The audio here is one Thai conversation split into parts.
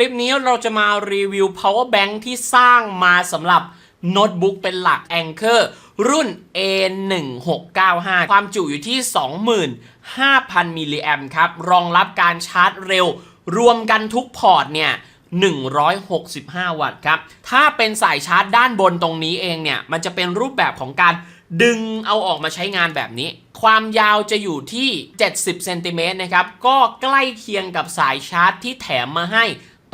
ลิปนี้เราจะมารีวิว power bank ที่สร้างมาสำหรับโน้ตบุ๊กเป็นหลัก Anchor รุ่น A1695 ความจุอยู่ที่ 25,000 มิลลิแอมครับ รองรับการชาร์จเร็ว รวมกันทุกพอร์ตเนี่ย165 วัตต์ครับ ถ้าเป็นสายชาร์จด้านบนตรงนี้เองเนี่ย มันจะเป็นรูปแบบของการดึงเอาออกมาใช้งานแบบนี้ ความยาวจะอยู่ที่ 70 เซนติเมตรนะครับ ก็ใกล้เคียงกับสายชาร์จที่แถมมาให้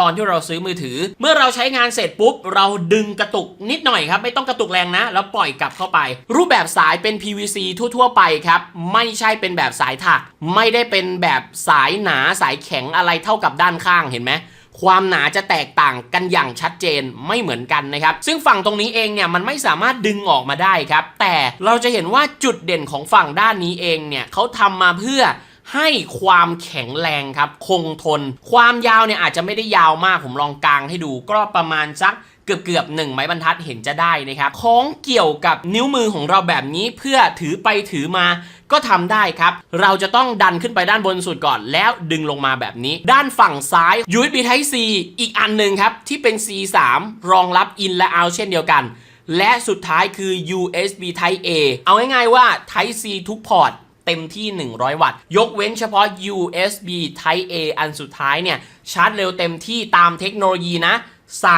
ตอนที่เราซื้อมือถือ เมื่อเราใช้งานเสร็จปุ๊บ เราดึงกระตุกนิดหน่อยครับ ไม่ต้องกระตุกแรงนะ แล้วปล่อยกลับเข้าไป รูปแบบสายเป็น PVC ทั่ว ๆ ไปครับ ไม่ใช่เป็นแบบสายถัก ไม่ได้เป็นแบบสายหนาสายแข็งอะไรเท่ากับด้านข้างเห็นไหมความหนาจะแตกต่างกันอย่างชัดเจนไม่เหมือนกันนะครับ ซึ่งฝั่งตรงนี้เองเนี่ยมันไม่สามารถดึงออกมาได้ครับ แต่เราจะเห็นว่าจุดเด่นของฝั่งด้านนี้เองเนี่ยเขาทำมาเพื่อ ให้ความแข็งแรงครับ คงทน ความยาวเนี่ยอาจจะไม่ได้ยาวมากผมลองกางให้ดู ก็ประมาณสักเกือบเกือบหนึ่งไม้บรรทัดเห็นจะได้นะครับคล้องเกี่ยวกับนิ้วมือของเราแบบนี้เพื่อถือไปถือมาก็ทำได้ครับ เราจะต้องดันขึ้นไปด้านบนสุดก่อน แล้วดึงลงมาแบบนี้ ด้านฝั่งซ้าย USB Type C อีกอันหนึ่งครับ ที่เป็น C3 รองรับ in และ out เช่นเดียวกัน และสุดท้ายคือ USB Type A เอาง่ายๆว่า Type C ทุกพอร์ต เต็มที่ 100 วัตต์ ยกเว้นเฉพาะ USB Type A อันสุดท้ายเนี่ย ชาร์จเร็วเต็มที่ตามเทคโนโลยีนะ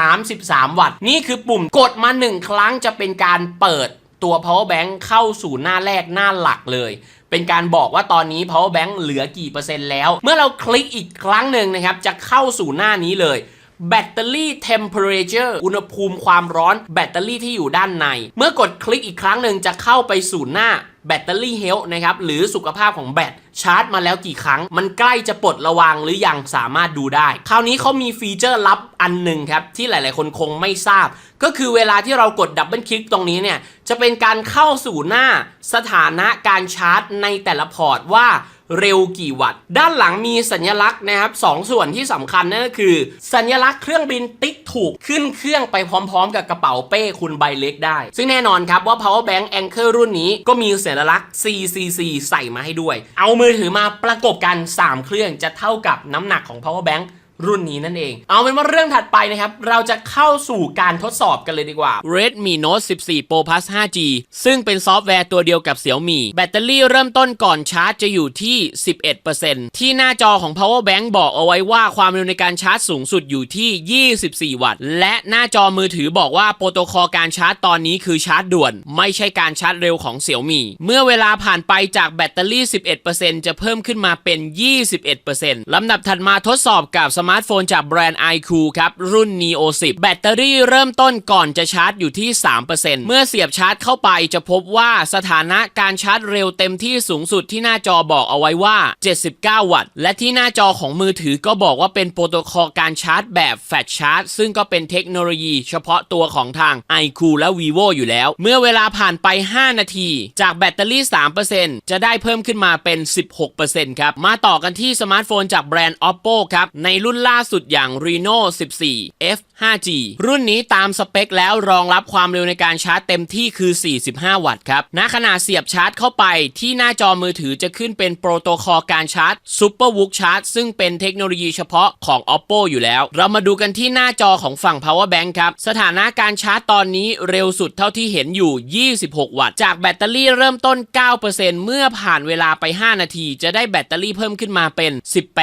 33 วัตต์ นี่คือปุ่มกดมา 1 ครั้งจะเป็นการเปิดตัว power bank เข้าสู่หน้าแรกหน้าหลักเลย เป็นการบอกว่าตอนนี้ power bank เหลือกี่เปอร์เซ็นต์แล้ว เมื่อเราคลิกอีกครั้งหนึ่งนะครับ จะเข้าสู่หน้านี้เลย แบตเตอรี่ temperature อุณหภูมิความร้อนแบตเตอรี่ที่อยู่ด้านใน เมื่อกดคลิกอีกครั้งหนึ่งจะเข้าไปสู่หน้าแบตเตอรี่เฮลนะครับ หรือสุขภาพของแบตชาร์จมาแล้วกี่ครั้ง มันใกล้จะปลดระวางหรือยังสามารถดูได้ คราวนี้เขามีฟีเจอร์ลับอันหนึ่งครับ ที่หลายๆ คนคงไม่ทราบ ก็คือเวลาที่เรากดดับเบิลคลิกตรงนี้เนี่ย จะเป็นการเข้าสู่หน้าสถานะการชาร์จในแต่ละพอร์ตว่า เร็วกี่วัตต์ ด้านหลังมีสัญลักษณ์นะครับสองส่วนที่สำคัญนั่นก็คือ สัญลักษณ์เครื่องบินติ๊กถูกขึ้นเครื่องไปพร้อม ๆ กับกระเป๋าเป้คุณใบเล็กได้ ซึ่งแน่นอนครับว่า power bank anchor รุ่นนี้ก็มีสัญลักษณ์ CCC ใส่มาให้ด้วย เอามือถือมาประกบกัน 3 เครื่องจะเท่ากับน้ำหนักของ power bank รุ่นนี้นั่นเอง เอาเป็นว่าเรื่องถัดไปนะครับ เราจะเข้าสู่การทดสอบกันเลยดีกว่า Redmi Note 14 Pro Plus 5G ซึ่งเป็นซอฟต์แวร์ตัวเดียวกับ Xiaomi แบตเตอรี่เริ่มต้นก่อนชาร์จจะอยู่ที่ 11%ที่หน้าจอของ Power Bank บอกเอาไว้ว่าความเร็วในการชาร์จสูงสุดอยู่ที่ 24 วัตต์ และหน้าจอมือถือบอกว่าโปรโตคอลการชาร์จตอนนี้คือชาร์จด่วน ไม่ใช่การชาร์จเร็วของ Xiaomi เมื่อเวลาผ่านไปจากแบตเตอรี่ 11%จะเพิ่มขึ้นมาเป็น 21%ลำดับถัดมาทดสอบกับสมาร์ทโฟนจากแบรนด์ iQ ครับ รุ่น Neo 10 แบตเตอรี่เริ่มต้นก่อนจะชาร์จอยู่ที่ 3%เมื่อเสียบชาร์จเข้าไปจะพบว่าสถานะการชาร์จเร็วเต็มที่สูงสุดที่หน้าจอบอกเอาไว้ว่า 79 วัตต์ และที่หน้าจอของมือถือก็บอกว่าเป็นโปรโตคอลการชาร์จแบบแฟลชชาร์จซึ่งก็เป็นเทคโนโลยีเฉพาะตัวของทาง iQ และ vivo อยู่แล้ว เมื่อเวลาผ่านไป 5 นาที จากแบตเตอรี่ 3%จะได้เพิ่มขึ้นมาเป็น 16%ครับ มาต่อกันที่สมาร์ทโฟนจากแบรนด์ oppo ครับ ในรุ่นล่าสุดอย่าง reno 14 f 5g รุ่นนี้ตามสเปคแล้วรองรับความเร็วในการชาร์จเต็มที่คือ 45 วัตต์ครับ ณ ขณะเสียบชาร์จเข้าไปที่หน้าจอมือถือจะขึ้นเป็นโปรโตคอลการชาร์จ Super w o o k Charge ซึ่งเป็นเทคโนโลยีเฉพาะของ oppo อยู่แล้ว เรามาดูกันที่หน้าจอของฝั่ง power bank ครับ สถานะการชาร์จตอนนี้เร็วสุดเท่าที่เห็นอยู่ 26 วัตต์ จากแบตเตอรี่เริ่มต้น 9%เมื่อผ่านเวลาไป 5 นาที จะได้แบตเตอรี่เพิ่มขึ้นมาเป็น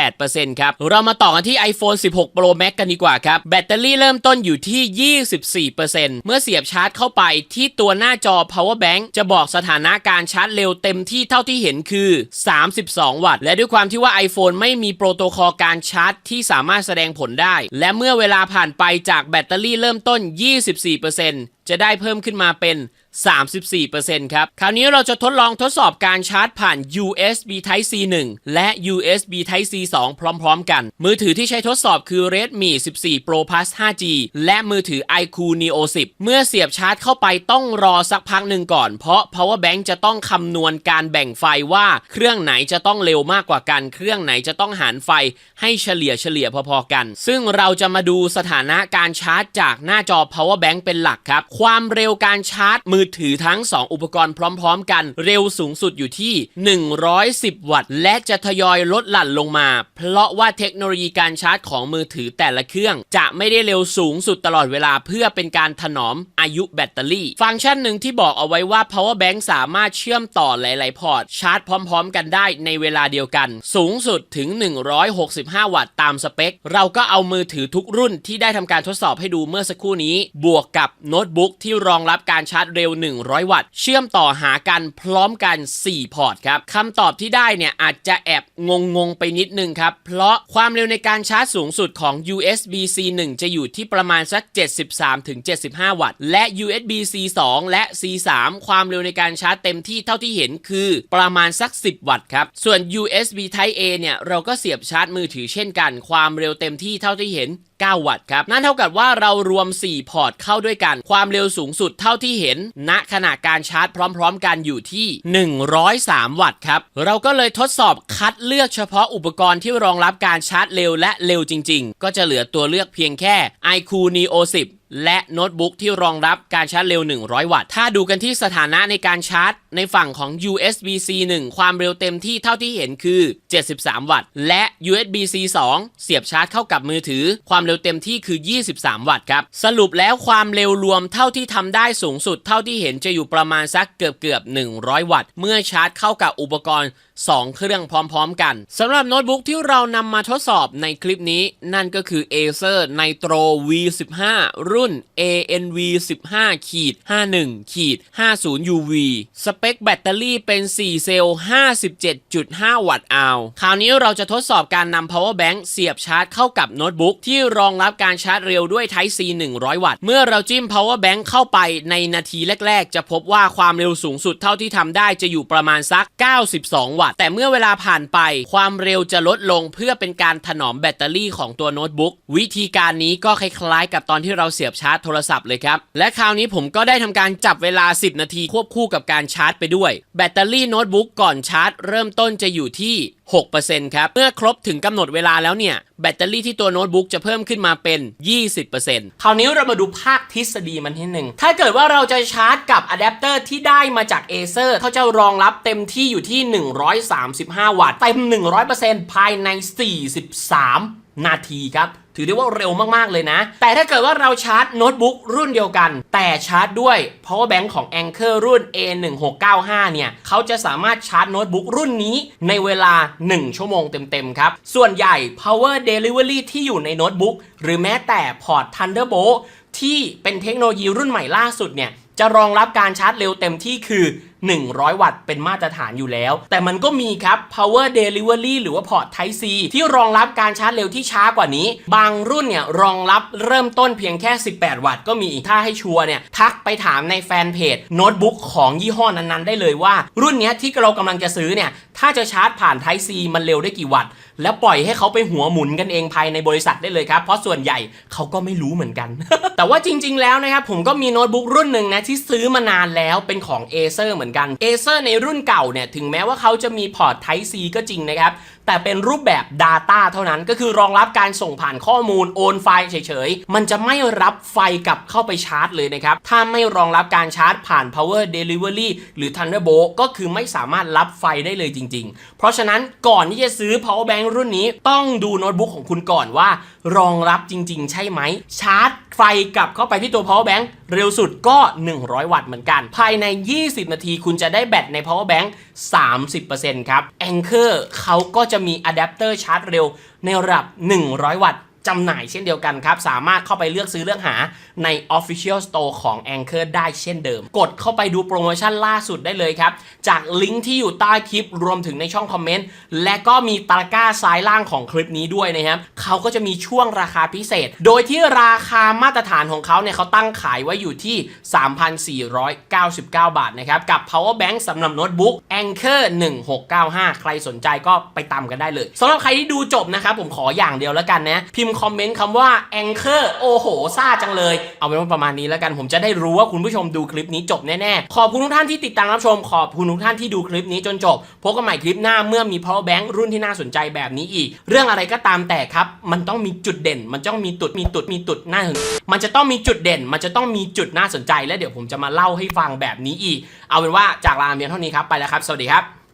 18%ครับ เรามาต่อกันที่ iPhone 16 Pro Max กันดีกว่าครับ แบตเตอรี่เริ่มต้นอยู่ที่ 24%เมื่อเสียบชาร์จเข้าไปที่ตัวหน้าจอ power bank จะบอกสถานะการชาร์จเร็วเต็มที่เท่าที่เห็นคือ 32 วัตต์ และด้วยความที่ว่า iPhone ไม่มีโปรโตคอลการชาร์จที่สามารถแสดงผลได้ และเมื่อเวลาผ่านไปจากแบตเตอรี่เริ่มต้น 24%จะได้เพิ่มขึ้นมาเป็น 34%ครับ คราวนี้เราจะทดลองทดสอบการชาร์จผ่าน USB Type C 1 และ USB Type C 2 พร้อมๆ กัน มือถือที่ใช้ทดสอบคือ Redmi 14 Pro Plus 5G และมือถือ iQ Neo 10 เมื่อเสียบชาร์จเข้าไปต้องรอสักพักหนึ่งก่อน เพราะ power bank จะต้องคำนวณการแบ่งไฟว่าเครื่องไหนจะต้องเร็วมากกว่ากัน เครื่องไหนจะต้องหารไฟให้เฉลี่ยเฉลี่ยพอๆกัน ซึ่งเราจะมาดูสถานะการชาร์จจากหน้าจอ power bank เป็นหลักครับ ความเร็วการชาร์จมือถือทั้ง 2 อุปกรณ์พร้อมๆ กัน เร็วสูงสุดอยู่ที่ 110 วัตต์ และจะทยอยลดหลั่นลงมา เพราะว่าเทคโนโลยีการชาร์จของมือถือแต่ละเครื่อง จะไม่ได้เร็วสูงสุดตลอดเวลาเพื่อเป็นการถนอมอายุแบตเตอรี่ ฟังก์ชันหนึ่งที่บอกเอาไว้ว่า power bank สามารถเชื่อมต่อหลาย ๆ พอร์ตชาร์จพร้อม ๆ กันได้ในเวลาเดียวกัน สูงสุดถึง 165 วัตต์ตามสเปค เราก็เอามือถือทุกรุ่นที่ได้ทำการทดสอบให้ดูเมื่อสักครู่นี้ บวกกับโน้ตบุ๊กที่รองรับการชาร์จเร็ว100 วัตต์ เชื่อมต่อหากันพร้อมกัน 4 พอร์ตครับคำตอบที่ได้เนี่ยอาจจะแอบงงๆไปนิดนึงครับ เพราะความเร็วในการชาร์จสูงสุดของ USB C1 จะอยู่ที่ประมาณสัก 73-75 วัตต์ และ USB C2 และ C3 ความเร็วในการชาร์จเต็มที่เท่าที่เห็นคือประมาณสัก 10 วัตต์ครับ ส่วน USB Type A เนี่ยเราก็เสียบชาร์จมือถือเช่นกัน ความเร็วเต็มที่เท่าที่เห็น9 วัตต์ครับ นั่นเท่ากับว่าเรารวม 4 พอร์ตเข้าด้วยกัน ความเร็วสูงสุดเท่าที่เห็น ณ ขณะการชาร์จพร้อมๆ กันอยู่ที่ 103 วัตต์ครับ เราก็เลยทดสอบคัดเลือกเฉพาะอุปกรณ์ที่รองรับการชาร์จเร็วและเร็วจริง ๆ ก็จะเหลือตัวเลือกเพียงแค่ iQOO Neo 10 และโน้ตบุ๊กที่รองรับการชาร์จเร็ว 100 วัตต์ ถ้าดูกันที่สถานะในการชาร์จ ในฝั่งของ USB C1 ความเร็วเต็มที่เท่าที่เห็นคือ 73 วัตต์ และ USB C2 เสียบชาร์จเข้ากับมือถือ ความเร็วเต็มที่คือ 23 วัตต์ครับ สรุปแล้วความเร็วรวมเท่าที่ทำได้สูงสุด เท่าที่เห็นจะอยู่ประมาณสักเกือบเกือบ 100 วัตต์ เมื่อชาร์จเข้ากับอุปกรณ์2 เครื่องพร้อมๆ กันสำหรับโน้ตบุ๊กที่เรานำมาทดสอบในคลิปนี้ นั่นก็คือ Acer Nitro V15 รุ่น ANV 15ขีด51ขีด50 UV สเปคแบตเตอรี่เป็น 4 เซลล์ 57.5 วัตต์อาวคราวนี้เราจะทดสอบการนำ power bank เสียบชาร์จเข้ากับโน้ตบุ๊กที่รองรับการชาร์จเร็วด้วย Type C 100 วัตต์ เมื่อเราจิ้ม power bank เข้าไปในนาทีแรก ๆ จะพบว่าความเร็วสูงสุดเท่าที่ทำได้จะอยู่ประมาณสัก 92 วัตต์แต่เมื่อเวลาผ่านไป ความเร็วจะลดลงเพื่อเป็นการถนอมแบตเตอรี่ของตัวโน้ตบุ๊ก วิธีการนี้ก็คล้ายๆ กับตอนที่เราเสียบชาร์จโทรศัพท์เลยครับ และคราวนี้ผมก็ได้ทำการจับเวลา 10 นาทีควบคู่กับการชาร์จไปด้วย แบตเตอรี่โน้ตบุ๊กก่อนชาร์จ เริ่มต้นจะอยู่ที่ 6%ครับ เมื่อครบถึงกำหนดเวลาแล้วเนี่ยแบตเตอรี่ที่ตัวโน้ตบุ๊กจะเพิ่มขึ้นมาเป็น 20%คราวนี้เรามาดูภาคทฤษฎีมันทีหนึ่ง ถ้าเกิดว่าเราจะชาร์จกับอะแดปเตอร์ที่ได้มาจาก Acer เขาจะรองรับเต็มที่อยู่ที่ 135 วัตต์เต็ม 100%ภายใน 43 นาทีครับ ถือได้ว่าเร็วมากๆเลยนะ แต่ถ้าเกิดว่าเราชาร์จโน้ตบุ๊กรุ่นเดียวกัน แต่ชาร์จด้วย power bank ของ Anker รุ่น A1695 เนี่ยเขาจะสามารถชาร์จโน้ตบุ๊กรุ่นนี้ในเวลา 1 ชั่วโมงเต็มๆครับ ส่วนใหญ่ power delivery ที่อยู่ในโน้ตบุ๊กหรือแม้แต่พอร์ต Thunderbolt ที่เป็นเทคโนโลยีรุ่นใหม่ล่าสุดเนี่ยจะรองรับการชาร์จเร็วเต็มที่คือ 100 วัตต์เป็นมาตรฐานอยู่แล้ว แต่มันก็มีครับ power delivery หรือว่าพอร์ต Type C ที่รองรับการชาร์จเร็วที่ช้ากว่านี้ บางรุ่นเนี่ยรองรับเริ่มต้นเพียงแค่ 18 วัตต์ก็มีถ้าให้ชัวร์เนี่ยทักไปถามในแฟนเพจโน้ตบุ๊กของยี่ห้อนั้นๆ ได้เลยว่า รุ่นเนี้ยที่เรากำลังจะซื้อเนี่ยถ้าจะชาร์จผ่าน Type C มันเร็วได้กี่วัตต์แล้วปล่อยให้เขาไปหัวหมุนกันเองภายในบริษัทได้เลยครับ เพราะส่วนใหญ่เขาก็ไม่รู้เหมือนกัน แต่ว่าจริง ๆ แล้วนะครับผมก็มีโน้ตบุ๊กรุ่นหนึ่งนะที่ซื้อมานานแล้วเป็นของ Acer เหมือนกัน Acer ในรุ่นเก่าเนี่ยถึงแม้ว่าเขาจะมีพอร์ต Type C ก็จริงนะครับ แต่เป็นรูปแบบ Data เท่านั้นก็คือรองรับการส่งผ่านข้อมูลโอนไฟล์เฉยๆ มันจะไม่รับไฟกลับเข้าไปชาร์จเลยนะครับ ถ้าไม่รองรับการชาร์จผ่าน Power Delivery หรือ Thunderbolt ก็คือไม่สามารถรับไฟได้เลยจริง ๆ เพราะฉะนั้นก่อนที่จะซื้อ Power Bank รุ่นนี้ต้องดูโน้ตบุ๊กของคุณก่อนว่า รองรับจริง ๆ ใช่ไหมชาร์จไฟกลับเข้าไปที่ตัว Power Bank เร็วสุดก็ 100 วัตต์เหมือนกัน ภายใน 20 นาทีคุณจะได้แบตใน Power Bank 30%ครับ Anker เขาก็จะะมีอะแดปเตอร์ชาร์จเร็วในระดับ 100 วัตต์จำหน่ายเช่นเดียวกันครับ สามารถเข้าไปเลือกซื้อเลือกหาใน Official Store ของ Anchor ได้เช่นเดิม กดเข้าไปดูโปรโมชั่นล่าสุดได้เลยครับ จากลิงก์ที่อยู่ใต้คลิปรวมถึงในช่องคอมเมนต์ และก็มีตะกร้าซ้ายล่างของคลิปนี้ด้วยนะครับ เขาก็จะมีช่วงราคาพิเศษ โดยที่ราคามาตรฐานของเขาเนี่ยเขาตั้งขายไว้อยู่ที่ 3,499 บาทนะครับ กับ power bank สำหรับโน้ตบุ๊ก Anker 1695 ใครสนใจก็ไปตามกันได้เลยสำหรับใครที่ดูจบนะครับผมขออย่างเดียวแล้วกันนะ พิมพ์คอมเมนต์คำว่า Anchor โอ้โหซ่าจังเลย เอาเป็นว่าประมาณนี้แล้วกันผมจะได้รู้ว่าคุณผู้ชมดูคลิปนี้จบแน่ๆ ขอบคุณทุกท่านที่ติดตามรับชม ขอบคุณทุกท่านที่ดูคลิปนี้จนจบพบกันใหม่คลิปหน้าเมื่อมี power bank รุ่นที่น่าสนใจแบบนี้อีก เรื่องอะไรก็ตามแต่ครับมันต้องมีจุดเด่น มันต้องมีตุดมีตุดมีตุดน่าสนมันจะต้องมีจุดเด่น มันจะต้องมีจุดน่าสนใจ และเดี๋ยวผมจะมาเล่าให้ฟังแบบนี้อีก เอาเป็นว่าจากลาเมียนเท่านี้ครับไปแล้วครับ สวัสดีครับ